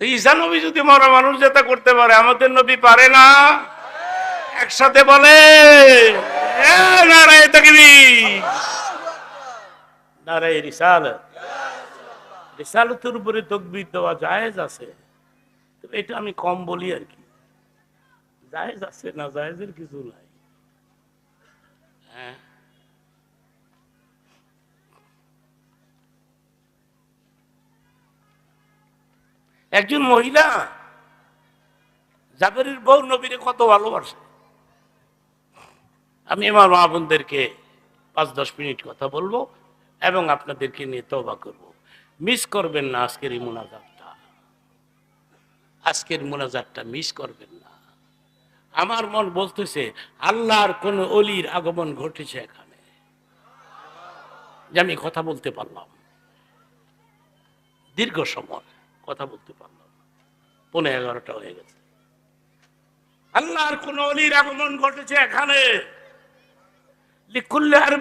ঈসা নবী যদি মরা মানুষ যেটা করতে পারে, আমাদের নবী পারে না। একসাথে বলে নারায় উপরে জায়েজ আছে। আমি কম বলি আর কি। আছে না জায়েজের কিছু নাই। হ্যাঁ। একজন মহিলা, জাবেরের বউ নবীরে কত ভালোবাসে। আমি আমার মা বোনদেরকে পাঁচ, দশ মিনিট কথা বলব এবং আপনাদেরকে নিয়ে তবা করব। মিস করবেন না আজকের এই মোনাজাতটা। আজকের মোনাজাতটা মিস করবেন না। আমার মন বলতেছে, আল্লাহর কোন অলির আগমন ঘটেছে এখানে। যে আমি কথা বলতে পারলাম। দীর্ঘ সময়। কথা বলতে পারলাম পনেরো এগারোটা হয়ে গেছে। আল্লাহর কোন অলির আগমন ঘটেছে এখানে।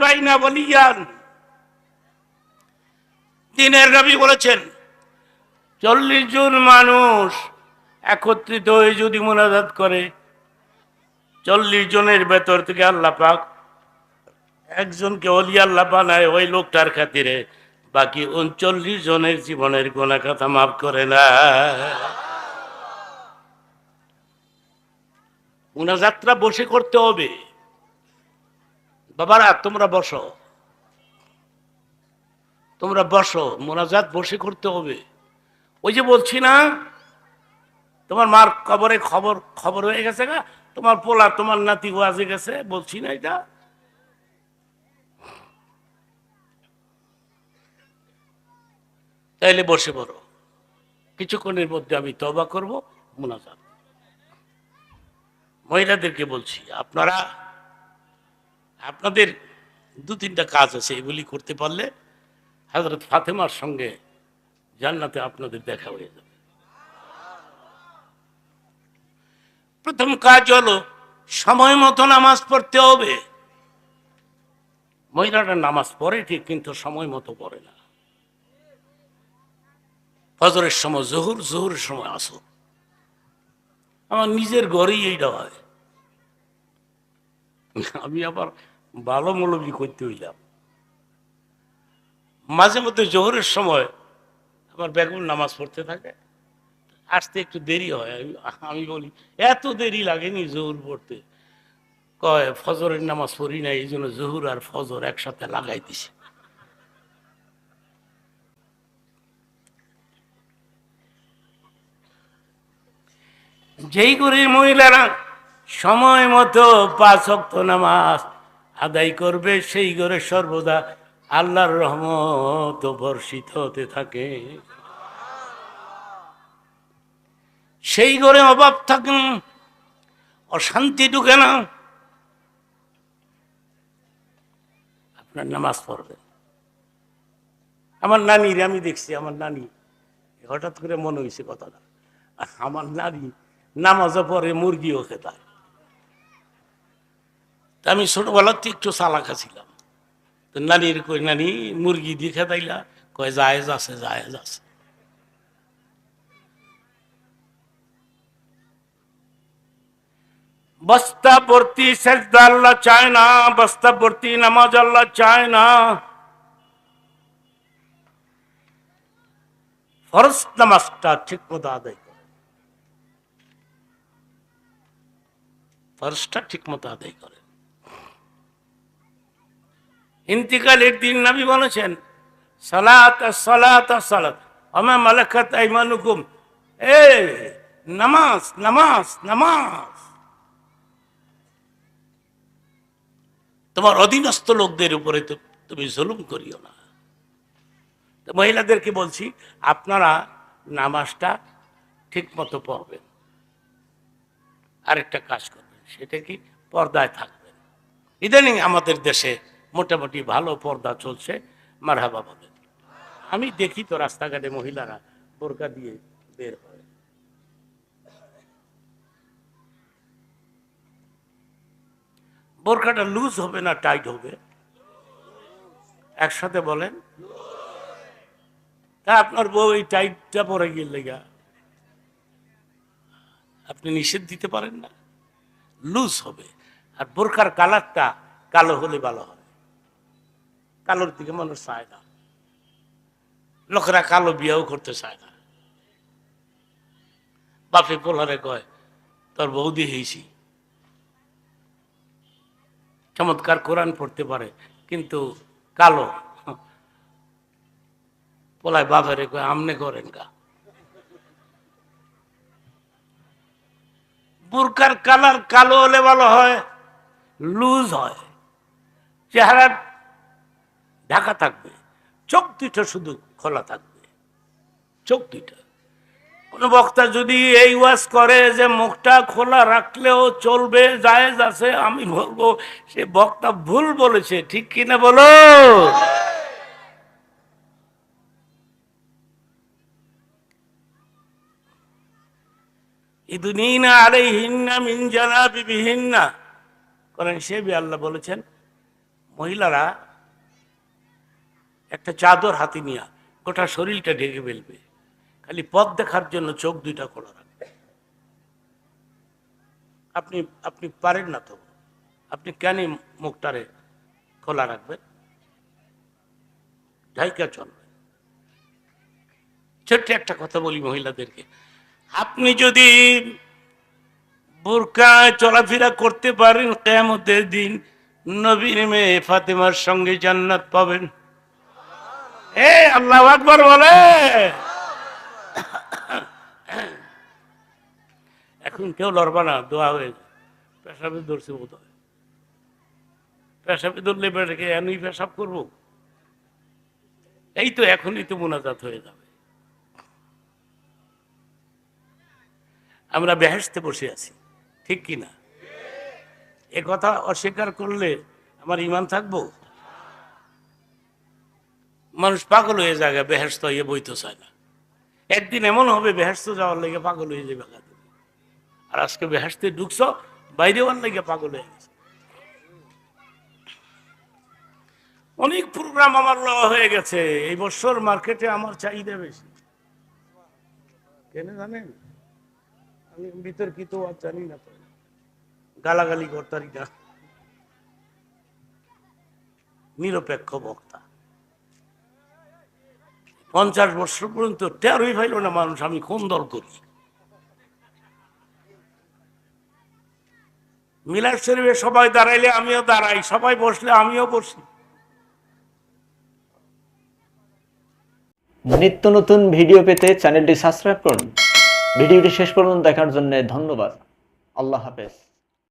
বাইনা বলিয়ান। দিনের রবি বলেছেন, চল্লিশ জন মানুষ একত্রিত হয়ে যদি মোনাজাত করে, চল্লিশ জনের ভেতর থেকে আল্লাহ পাক একজনকে অলি আল্লাহ বানায় ওই লোকটার খাতিরে বাকি উনচল্লিশ জনের জীবনের গোনা কথা মাফ করে না। মোনাজাতটা বসে করতে হবে। বাবারা, তোমরা বসো। তোমরা বসো, মোনাজাত বসে করতে হবে। ওই যে বলছি না, তোমার মার কবরে খবর খবর হয়ে গেছে গা? তোমার পোলা, তোমার নাতি ওয়াজে গেছে? বলছি না এটা। তাইলে বসে পড়ো। কিছুক্ষণের মধ্যে আমি তবা করব, মোনাজাত। মহিলাদেরকে বলছি, আপনারা, আপনাদের দু তিনটা কাজ আছে, এগুলি করতে পারলে হজরত ফাতেমার সঙ্গে জান্নাতে আপনাদের দেখা হয়ে যাবে। প্রথম কাজ হলো, সময় মতো নামাজ পড়তে হবে। মহিলারা নামাজ পড়ে ঠিক, কিন্তু সময় মতো পড়ে না। ফজরের সময়, জহুর, জহুরের সময় আসো। আমার নিজের ঘরেই এইটা হয়। আমি আবার ভালো মৌলবি করতে হইলাম। মাঝে মধ্যে জোহরের সময় আমার বেগুন নামাজ পড়তে থাকে। আসতে একটু দেরি হয়। আমি বলি, এত দেরি লাগেনি জোহর পড়তে। কয়, ফজরের নামাজ পড়ি না এই জন্য জহুর আর ফজর একসাথে লাগাই দিছে। যেই করে মহিলারা সময় মতো পাঁচ অক্ত নামাজ আদায় করবে সেই করে সর্বদা আল্লাহর রহমত বর্ষিত হতে থাকে। সেই ঘরে অভাব থাকে না, অশান্তি ঢুকে না। আপনার নামাজ পড়বেন। আমার নানির আমি দেখছি আমার নানি হঠাৎ করে মনে হয়েছে কথাটা। আমার নানি নামাজও পরে মুরগিও খেতায়। আমি ছোটবেলাতে একটু চালাকা ছিলাম তো নানির কই, নানি, মুরগি দিয়ে খেতাইলা? কয়, জায়েজ আছে জায়েজ আছে। বস্তা ভর্তি সেজদা আল্লাহ চায় না, বস্তা ভর্তি নামাজ আল্লাহ চায় না। ফরজ নামাজটা ঠিক মতো আদায় ফরজটা ঠিক মতো আদায় করে। ইন্তিকালের দিন নবী বলেছেন তোমার অধীনস্থ লোকদের উপরে তুমি জুলুম করিও না। মহিলাদেরকে বলছি, আপনারা নামাজটা ঠিক মতো পড়বেন। আরেকটা কাজ করবেন সেটা কি পর্দায় থাকবেন ইদানিং আমাদের দেশে মোটামুটি ভালো পর্দা চলছে, মারহাবা বলেন আমি দেখি তো রাস্তাঘাটে মহিলারা বোরকা দিয়ে বের হয়। বোরকাটা লুজ হবে না টাইট হবে? একসাথে বলেন। তা আপনার বউ এই টাইটটা পরে গেলে গা। আপনি নিষেধ দিতে পারেন না? লুজ হবে। আর বোরকার কালারটা কালো হলে ভালো হয়। কালোর দিকে মানুষ চায় না। লোকেরা কালো বিয়েও করতে চায় না। বাপে পোলারে কয়, তোর বৌদি হয়েছি চমৎকার কোরআন পড়তে পারে, কিন্তু কালো। পোলায় বাপেরে কয়, আমনে করেন গা। বুরকার কালার কালো হলে ভালো হয়, লুজ হয়। চেহারা ঢাকা থাকবে চোখ দুটো শুধু খোলা থাকবে চোখ দুইটা কোন বক্তা যদি এই ওয়াজ করে যে মুখটা খোলা রাখলেও চলবে, জায়েজ আছে, আমি বলব, সে বক্তা ভুল বলেছে, ঠিক কিনা বলো? আল্লাহ বলেছেন, মহিলারা একটা চাদর গোটা শরীরটা ঢেকে ফেলবে, খালি পথ দেখার জন্য চোখ দুইটা খোলা রাখবে। আপনি আপনি পারেন না তো, আপনি কেন মুখটারে খোলা রাখবেন? ঢাইকা চলবে। ছোট্ট একটা কথা বলি মহিলাদেরকে। আপনি যদি বোরকায় চলাফেরা করতে পারেন কেমতের দিন নবীর মেয়ে ফাতেমার সঙ্গে জান্নাত পাবেন। এ, আল্লাহ আকবর বলে। এখন কেউ লড়বা না, দোয়া হয়ে পেশাবে ধরছে বোধ হয় পেশাবে ধরলে বেটাকে এমনি পেশাব করব। এই তো এখনই তো মোনাজাত হয়ে যাবে। আমরা বেহেসতে বসে আছি, ঠিক কি না? এ কথা অস্বীকার করলে আমার ইমান থাকব? মানুষ পাগল হয়ে যাবে বেহেস্ত হয়ে বইতে চায় না। একদিন এমন হবে বেহেস্ত যাওয়ার লেগে পাগল হয়ে যাবে। আর আজকে বেহেস্তে ঢুকছ, বাইরে হওয়ার লেগে পাগল হয়ে গেছে। অনেক প্রোগ্রাম আমার লওয়া হয়ে গেছে, এই বছর মার্কেটে আমার চাহিদা বেশি। কেন জানেন? বিতর্কিত, আর জানি না তো। গালাগালি করতারি না নিরপেক্ষ বক্তা। পঞ্চাশ বছর পর্যন্ত টেরই পাইল না মানুষ, আমি কোন দল করি? মিলাদ শরীফে সবাই দাঁড়াইলে আমিও দাঁড়াই, সবাই বসলে আমিও বসি। নিত্য নতুন ভিডিও পেতে চ্যানেলটি সাবস্ক্রাইব করুন। ভিডিওটি শেষ পর্যন্ত দেখার জন্য ধন্যবাদ। আল্লাহ হাফেজ।